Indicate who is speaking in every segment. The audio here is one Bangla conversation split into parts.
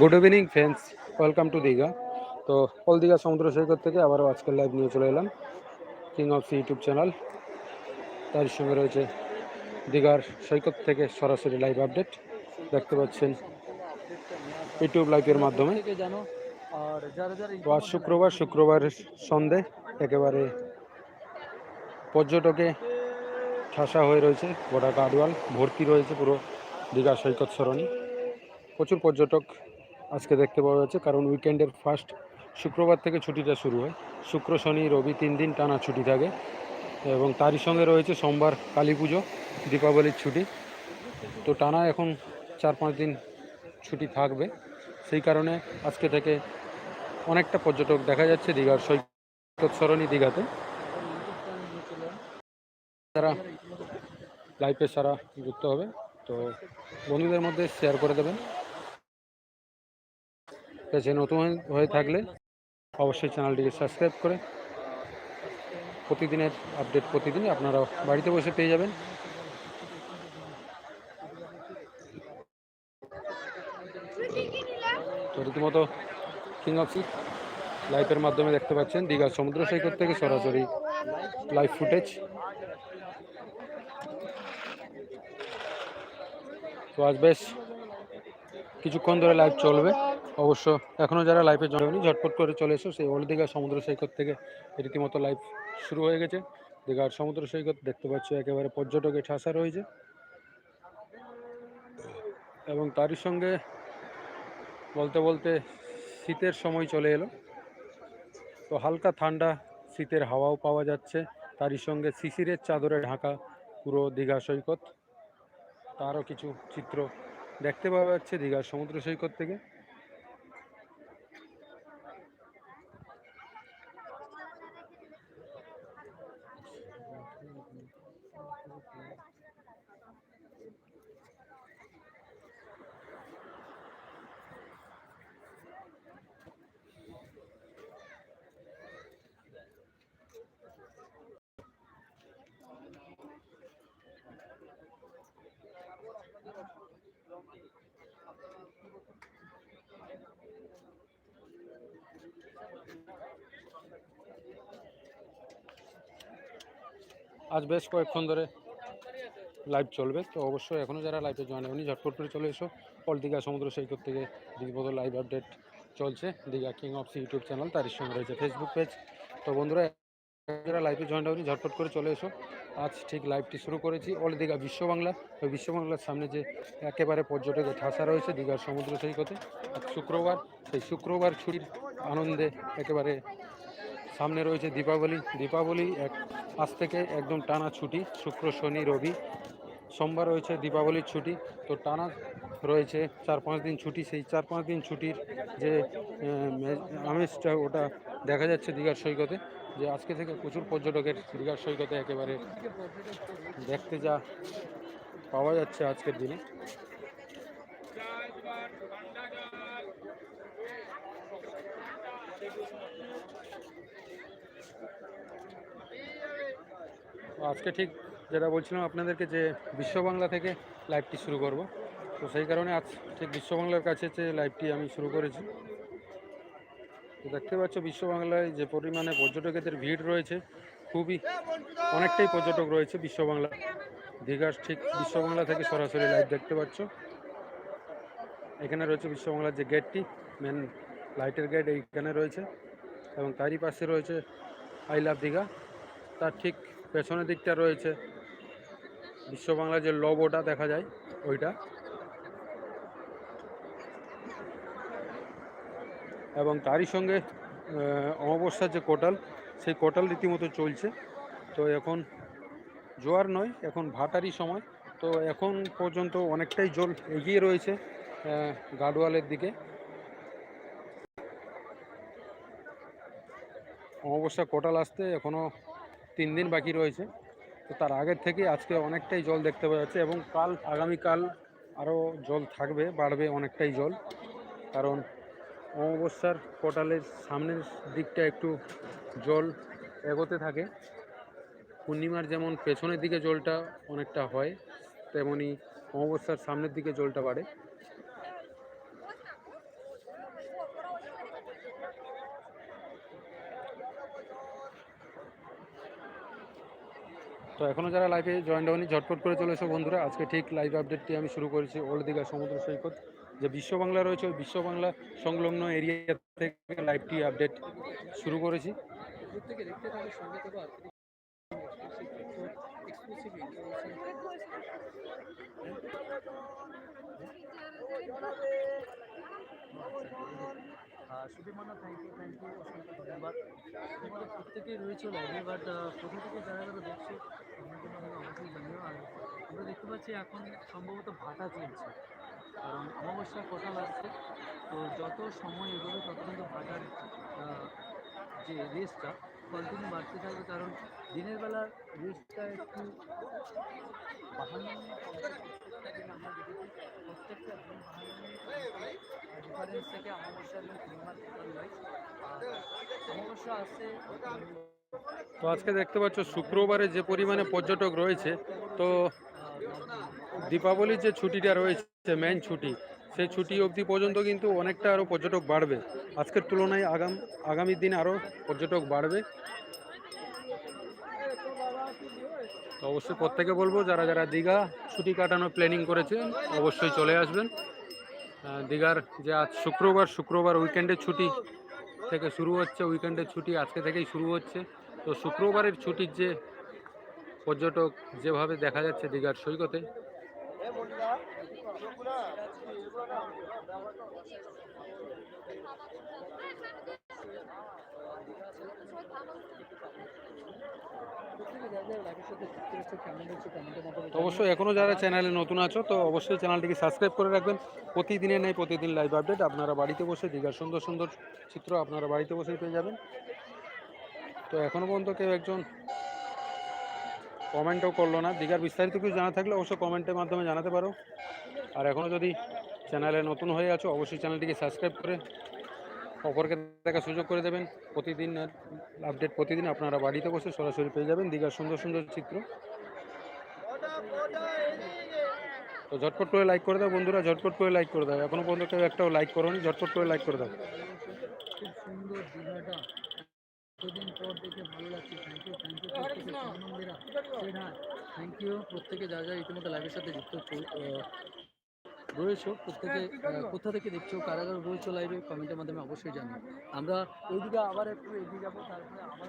Speaker 1: Good evening friends welcome to Digha তো অল দীঘা সমুদ্র সৈকত থেকে আবারও আজকের লাইভ নিয়ে চলে এলাম king of sea YouTube channel তার সঙ্গে রয়েছে দীঘার সৈকত থেকে সরাসরি লাইভ আপডেট দেখতে পাচ্ছেন ইউটিউব লাইভের মাধ্যমে। তো আজ শুক্রবার শুক্রবারের সন্ধে, একেবারে পর্যটকে ঠাসা হয়ে রয়েছে গোটা গার্ডওয়াল ভর্তি রয়েছে পুরো দীঘা সৈকত সরণি। প্রচুর পর্যটক আজকে দেখতে পাওয়া যাচ্ছে, কারণ উইকেন্ডের ফার্স্ট শুক্রবার থেকে ছুটিটা শুরু হয়। শুক্র, শনি, রবি তিন দিন টানা ছুটি থাকে এবং তারই সঙ্গে রয়েছে সোমবার কালী পুজো, দীপাবলির ছুটি। তো টানা এখন চার পাঁচ দিন ছুটি থাকবে। সেই কারণে আজকে থেকে অনেকটা পর্যটক দেখা যাচ্ছে দীঘার সৈকত সরণি দীঘাতে। তারা লাইফে সারা যুক্ত হবে। তো বন্ধুদের মধ্যে শেয়ার করে দেবেন। পেজে নতুন হয়ে- থাকলে অবশ্যই চ্যানেলটিকে সাবস্ক্রাইব করে প্রতিদিনের আপডেট প্রতিদিনই আপনারা বাড়িতে বসে পেয়ে যাবেন। তো রীতিমতো কিং অফ সি লাইভের মাধ্যমে দেখতে পাচ্ছেন, দীঘা সমুদ্র সৈকত থেকে সরাসরি লাইভ ফুটেজ তো আজ বেশ কিছুক্ষণ ধরে লাইভ চলবে। অবশ্য এখনও যারা লাইফে জড়াবেনি ঝটপট করে চলে এসো। সেই ওল্ড দীঘা সমুদ্র সৈকত থেকে রীতিমতো লাইভ শুরু হয়ে গেছে। দীঘার সমুদ্র সৈকত দেখতে পাচ্ছ, একেবারে পর্যটকে ঠাসা রয়েছে। এবং তারই সঙ্গে বলতে বলতে শীতের সময় চলে এলো। তো হালকা ঠান্ডা, শীতের হাওয়াও পাওয়া যাচ্ছে। তারই সঙ্গে শিশিরের চাদরে ঢাকা পুরো দীঘা সৈকত। তারও কিছু চিত্র দেখতে পাওয়া যাচ্ছে দীঘার সমুদ্র সৈকত থেকে। আজ বেশ কয়েকক্ষণ ধরে লাইভ চলবে, তো অবশ্যই এখনও যারা লাইভে জয়েন হয়নি, ঝটপট করে চলে এসো। অল দীঘা সমুদ্র সৈকত থেকে দীঘিপদ লাইভ আপডেট চলছে। Digha king of sea YouTube channel তার সঙ্গে রয়েছে ফেসবুক পেজ তো বন্ধুরা, যারা লাইভে জয়েন হয়নি, ঝটপট করে চলে এসো। আজ ঠিক লাইভটি শুরু করেছি অল দীঘা বিশ্ব বাংলা। ওই বিশ্ব বাংলার সামনে যে একেবারে পর্যটকের ঠাসা রয়েছে দীঘার সমুদ্র সৈকতে শুক্রবার, সেই শুক্রবার ছুটির আনন্দে একেবারে সামনে রয়েছে দীপাবলি। দীপাবলি এক আজ থেকে একদম টানা ছুটি, শুক্র, শনি, রবি। সোমবার রয়েছে দীপাবলির ছুটি, তো টানা রয়েছে চার পাঁচ দিন ছুটি। সেই চার পাঁচ দিন ছুটির যে আমেজটা, ওটা দেখা যাচ্ছে দীঘার সৈকতে, যে আজকে থেকে প্রচুর পর্যটকের দীঘার সৈকতে একেবারে দেখতে যা পাওয়া যাচ্ছে আজকের দিনে। আজকে ঠিক যেটা বলছিলাম আপনাদেরকে যে বিশ্ব বাংলা থেকে লাইভটি শুরু করব। তো সেই কারণে আজ ঠিক বিশ্ব বাংলার কাছে যে লাইভটি আমি শুরু করেছি। তো দেখতে পাচ্ছ বিশ্ব বাংলায় যে পরিমাণে পর্যটকদের ভিড় রয়েছে, খুবই অনেকটাই পর্যটক রয়েছে বিশ্ব বাংলা দীঘার ঠিক বিশ্ব বাংলা থেকে সরাসরি লাইভ দেখতে পাচ্ছ। এখানে রয়েছে বিশ্ব বাংলার যে গেটটি মেন লাইটের গেট এইখানে রয়েছে এবং তারই পাশে রয়েছে আই লাভ দীঘা। তার ঠিক পেছনের দিকটা রয়েছে। বিশ্ব বাংলা যে লোগোটা দেখা যায় ওইটা। এবং তারই সঙ্গে অমাবস্যার যে কোটাল সেই কোটাল রীতিমতো চলছে। তো এখন জোয়ার নয় এখন ভাটারই সময়। তো এখন পর্যন্ত অনেকটাই জল এগিয়ে রয়েছে আহ, গার্ডওয়ালের দিকে। অমাবস্যা কোটাল আসতে এখনও তিন দিন বাকি রয়েছে। তো তার আগের থেকে আজকে অনেকটাই জল দেখতে পাওয়া যাচ্ছে এবং কাল, আগামীকাল আরও জল থাকবে, বাড়বে অনেকটাই জল। কারণ অমাবস্যার কোটালের সামনের দিকটা একটু জল এগোতে থাকে। পূর্ণিমার যেমন পেছনের দিকে জলটা অনেকটা হয়, তেমনি অমাবস্যার সামনের দিকে জলটা বাড়ে। তো এখনও যারা লাইভে জয়েন্ট হয়নি, ঝটপট করে চলে এসো বন্ধুরা। আজকে ঠিক লাইভ আপডেটটি আমি শুরু করেছি ওল্ড দীঘা সমুদ্র সৈকত, যে বিশ্ব বাংলা রয়েছে, ওই বিশ্ব বাংলা সংলগ্ন এরিয়া থেকে লাইভটি আপডেট শুরু করেছি।
Speaker 2: সুদীমানা থ্যাংক ইউ থ্যাংক ইউ অসংখ্য ধন্যবাদ। তোমাদের প্রত্যেকেই রয়েছে লাইভে বাট কোথা থেকে যারা যারা দেখছ অবশ্যই জানিও। আর আমরা দেখতে পাচ্ছি এখন সম্ভবত ভাটা চলছে, কারণ অমাবস্যার কথা লাগছে। তো যত সময় এগোবে তত কিন্তু ভাটার যে রেসটা কন্টিনিউ বাড়তে থাকবে, কারণ দিনের বেলা রেসটা একটু
Speaker 1: তো আজকে দেখতে পাচ্ছ শুক্রবারে যে পরিমাণে পর্যটক রয়েছে, তো দীপাবলির যে ছুটিটা রয়েছে মেন ছুটি সেই ছুটি অবধি পর্যন্ত কিন্তু অনেকটা আরও পর্যটক বাড়বে। আজকের তুলনায় আগাম, আগামী দিন আরও পর্যটক বাড়বে। তো অবশ্যই প্রত্যেকে বলব, যারা যারা দীঘা ছুটি কাটানোর প্ল্যানিং করেছে অবশ্যই চলে আসবেন। দীঘার যে আজ শুক্রবার শুক্রবার উইকেন্ডের ছুটি থেকে শুরু হচ্ছে উইকেন্ডের ছুটি আজকে থেকেই শুরু হচ্ছে। তো শুক্রবারের ছুটির যে পর্যটক যেভাবে দেখা যাচ্ছে দীঘার সৈকতে অবশ্যই এখনও যারা চ্যানেলে নতুন আছো, তো অবশ্যই চ্যানেলটিকে সাবস্ক্রাইব করে রাখবেন। প্রতিদিনের নেই, প্রতিদিন লাইভ আপডেট আপনারা বাড়িতে বসে দীঘার সুন্দর সুন্দর চিত্র আপনারা বাড়িতে বসেই পেয়ে যাবেন। তো এখনও পর্যন্ত কেউ একজন কমেন্টও করল না। দীঘার বিস্তারিত কিছু জানা থাকলে অবশ্যই কমেন্টের মাধ্যমে জানাতে পারো। আর এখনও যদি চ্যানেলে নতুন হয়ে আছো, অবশ্যই চ্যানেলটিকে সাবস্ক্রাইব করে অপরকে দেখার সুযোগ করে দেবেন। প্রতিদিন আপডেট প্রতিদিন আপনারা বাড়িতে বসে সরাসরি পেয়ে যাবেন দীঘার সুন্দর সুন্দর চিত্র। তো ঝটপট করে লাইক করে দাও বন্ধুরা, ঝটপট করে লাইক করে দাও। এখনও পর্যন্ত কেউ একটাও লাইক করোনি, ঝটপট করে লাইক করে দাও।
Speaker 2: থ্যাংক ইউ প্রত্যেকে থ্যাংক ইউ প্রত্যেকে যা যা ইতিমধ্যে লাইভের সাথে যুক্ত রয়েছো প্রত্যেকে আহ, কোথা থেকে দেখছ কারা কারা রয়েছো লাইভে কমেন্টের মাধ্যমে অবশ্যই জানিও। আমরা ওইদিকে আবার একটু এগিয়ে যাব তারপরে আবার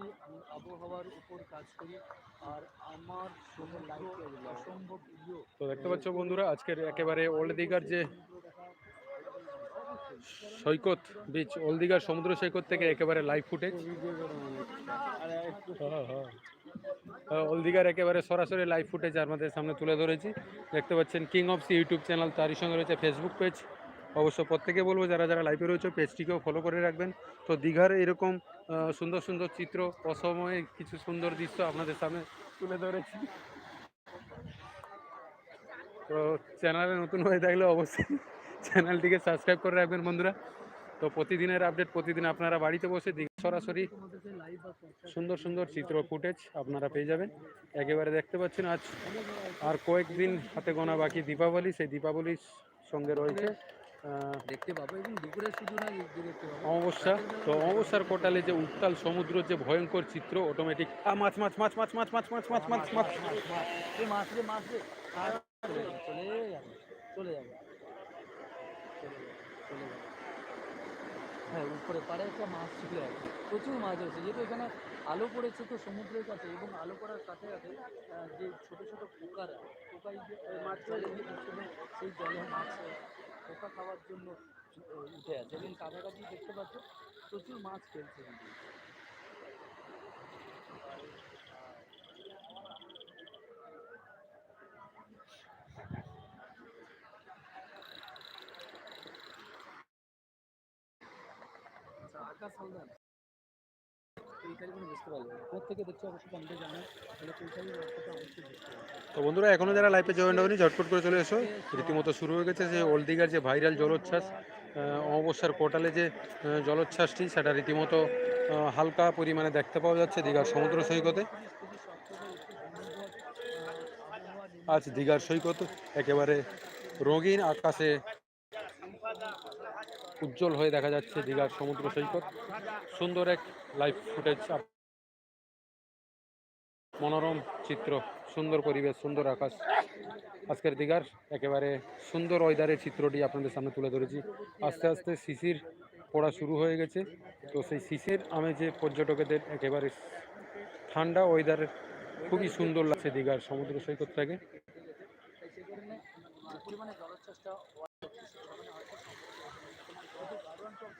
Speaker 2: করছি, আমি আবহাওয়ার উপর কাজ করি আর আমার অসম্ভব
Speaker 1: তো দেখতে পাচ্ছ বন্ধুরা আজকের একেবারে ওল্ড দীঘার যে সৈকত বিচ ওল্ড দীঘার সমুদ্র সৈকত থেকে একেবারে লাইভ ফুটেজ ওল্ড দীঘার একেবারে সরাসরি লাইভ ফুটেজ আমাদের সামনে তুলে ধরেছি। দেখতে পাচ্ছেন king of sea YouTube channel তারই সঙ্গে রয়েছে ফেসবুক পেজ অবশ্য প্রত্যেকে বলব যারা যারা লাইভে রয়েছে পেজটিকেও ফলো করে রাখবেন। তো দীঘার এরকম সুন্দর সুন্দর চিত্র, অসময়ে কিছু সুন্দর দৃশ্য আপনাদের সামনে তুলে ধরেছি। তো চ্যানেলে নতুন হয়ে থাকলে অবশ্যই চ্যানেলটিকে সাবস্ক্রাইব করে রাখবেন বন্ধুরা। তো প্রতিদিনের আপডেট, প্রতিদিন আপনারা বাড়িতে বসে সরাসরি সুন্দর সুন্দর চিত্র, ফুটেজ আপনারা পেয়ে যাবেন। একেবারে দেখতে পাচ্ছেন আজ আর কয়েকদিন হাতে গোনা বাকি দীপাবলি, সেই দীপাবলির সঙ্গে রয়েছে
Speaker 2: দেখতে পাবো এবং দুপুরে শুধু না দেখতে পাবো।
Speaker 1: অমাবস্যা তো অমাবস্যার কোটালে যে উত্তাল সমুদ্র যে ভয়ঙ্কর চিত্র অটোমেটিক মাছ মাছ মাছ মাছ মাছ মাছ মাছ মাছ মাছ মাছ।
Speaker 2: মাছ মাছ রে মাছ রে। মাছ চলে যাবে চলে যাবে চলে যাবে চলে যাবে চলে যাবে হ্যাঁ উপরে পাড়ে একটা মাছ আসে প্রচুর মাছ হয়েছে। যেহেতু এখানে আলো পড়েছে তো সমুদ্রের কাছে এবং আলো পড়ার সাথে সাথে যে ছোটো ছোটো পোকারা পোকাই মাছ জলে সেই জলে মাছ পোকা খাওয়ার জন্য উঠে আছে। এবং কাছাকাছি দেখতে পাচ্ছ, প্রচুর মাছ খেলছে কিন্তু আচ্ছা আকাশ হালদার এইখানে কোনো বুঝতে পারল না কোথেকে দেখছ অবশ্যই কমেন্টে জানাও তাহলে কৈশালী রাস্তাটা অবশ্যই বুঝতে পারবে
Speaker 1: তো বন্ধুরা, এখনও যারা লাইফে জয়েন হয়নি, ঝটপট করে চলে এসো। রীতিমতো শুরু হয়ে গেছে যে ওল্ড দিঘার যে ভাইরাল জলোচ্ছ্বাস অমাবস্যার কোটালে যে জলোচ্ছ্বাসটি, সেটা রীতিমতো হালকা পরিমাণে দেখতে পাওয়া যাচ্ছে দীঘার সমুদ্র সৈকতে। আজ দীঘার সৈকত একেবারে রঙিন আকাশে উজ্জ্বল হয়ে দেখা যাচ্ছে দীঘার সমুদ্র সৈকত। সুন্দর এক লাইভ ফুটেজ মনোরম চিত্র, সুন্দর পরিবেশ, সুন্দর আকাশ। আজকের দীঘার একেবারে সুন্দর ওয়েদারের চিত্রটি আপনাদের সামনে তুলে ধরেছি। আস্তে আস্তে শিশির পড়া শুরু হয়ে গেছে। তো সেই শিশির আমেজে পর্যটকদের একেবারে ঠান্ডা ওয়েদার খুবই সুন্দর লাগছে দীঘার সমুদ্র সৈকতটাকে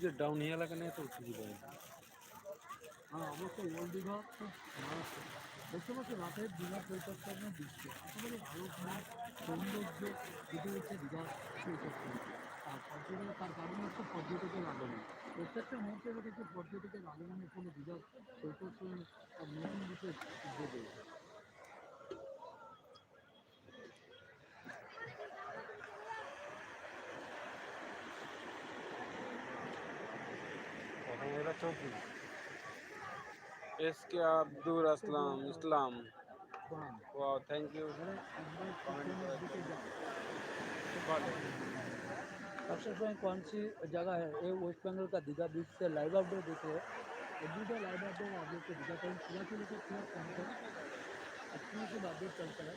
Speaker 2: যে ডাউনি এলাকা নিয়ে তো
Speaker 1: तो उठी না।
Speaker 2: আর অবশ্যই ওল্ড দীঘা খুব দেখতে পাচ্ছি রাতের দীঘা পরিচর্যা দৃশ্য আসলে ভালো খারাপ সৌন্দর্য যেটা হচ্ছে দীঘা পরিচর্যা আর পর্যটক তার কারণ হচ্ছে পর্যটকের আগমন। প্রত্যেকটা মুহূর্তে রয়েছে পর্যটকের আগমনে কোনো দীঘা পরিচর্যা নতুন দিকে দেবে
Speaker 1: वाला चौकी इसके अब्दुल असलम इस्लाम। वाह थैंक यू
Speaker 2: अक्षर बैंक कौन सी जगह है? ये वेस्ट बंगाल का दीघा बीच से लाइव अपडेट देखिए दीघा लाइव अपडेट आप लोग को दीघा टाइम तो सुबह से लेकर सुबह शाम तक अच्छी से अपडेट चलता है।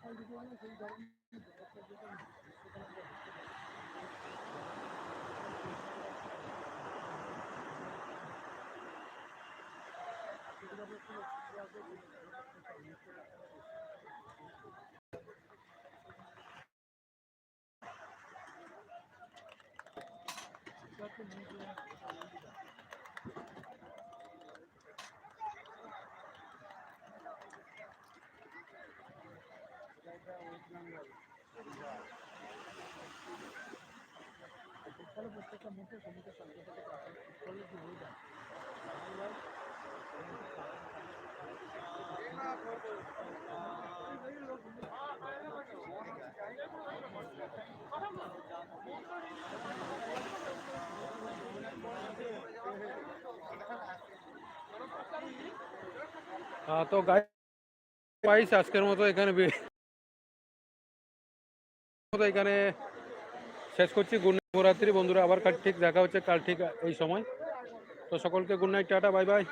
Speaker 1: ফল দিতে পারে
Speaker 2: Thank you. ফলে প্রত্যেকটা মুখে সমুদ্রের সংকটকে ফলে কি হয়ে যায়
Speaker 1: তো গাই পাইস আজকের মতো এখানে এখানে শেষ করছি। গুড নাইট, শুভরাত্রি। বন্ধুরা, আবার কাল ঠিক দেখা হচ্ছে, কাল ঠিক এই সময়। তো সকলকে good night, tata, bye bye.